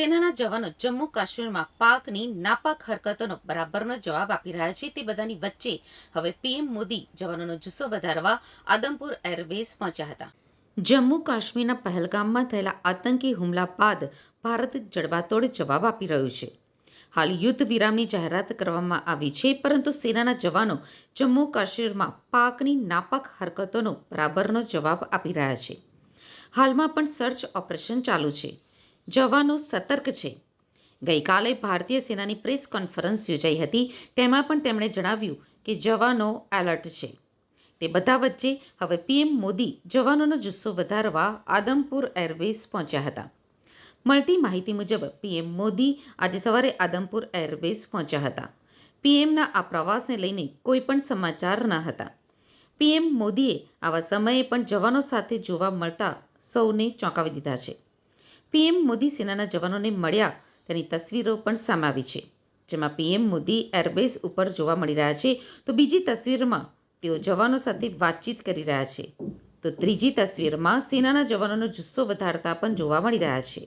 સેનાના જવાનો જમ્મુ કાશ્મીરમાં પાકની નાપાક હરકતોનો બરાબરનો જવાબ આપી રહ્યા છે. તે બધાની વચ્ચે હવે પીએમ મોદી જવાનોનો જુસ્સો વધારવા આદમપુર એરબેઝ પહોંચ્યા હતા. જમ્મુ કાશ્મીરના પહેલગામમાં થયેલા આતંકી હુમલા બાદ ભારત જડબાતોડ જવાબ આપી રહ્યું છે. હાલ યુદ્ધ વિરામની જાહેરાત કરવામાં આવી છે, પરંતુ સેનાના જવાનો જમ્મુ કાશ્મીરમાં પાકની નાપાક હરકતોનો બરાબરનો જવાબ આપી રહ્યા છે. હાલમાં પણ સર્ચ ઓપરેશન ચાલુ છે. જવાનો સતર્ક છે. ગઈકાલે ભારતીય સેનાની પ્રેસ કોન્ફરન્સ યોજાઈ હતી. તેમાં પણ તેમણે જણાવ્યું કે જવાનો એલર્ટ છે. તે બધા વચ્ચે હવે પીએમ મોદી જવાનોનો જુસ્સો વધારવા આદમપુર એરબેઝ પહોંચ્યા હતા. મળતી માહિતી મુજબ પીએમ મોદી આજે સવારે આદમપુર એરબેઝ પહોંચ્યા હતા. પીએમના આ પ્રવાસને લઈને કોઈ પણ સમાચાર ન હતા. પીએમ મોદીએ આવા સમયે પણ જવાનો સાથે જોવા મળતા સૌને ચોંકાવી દીધા છે. પીએમ મોદી સેનાના જવાનોને મળ્યા. તેની તસવીરો પણ સામે આવી છે. જેમાં પીએમ મોદી એરબેઝ ઉપર જોવા મળી રહ્યા છે. તો બીજી તસવીરમાં તેઓ જવાનો સાથે વાતચીત કરી રહ્યા છે. તો ત્રીજી તસવીરમાં સેનાના જવાનોનો જુસ્સો વધારતા પણ જોવા મળી રહ્યા છે.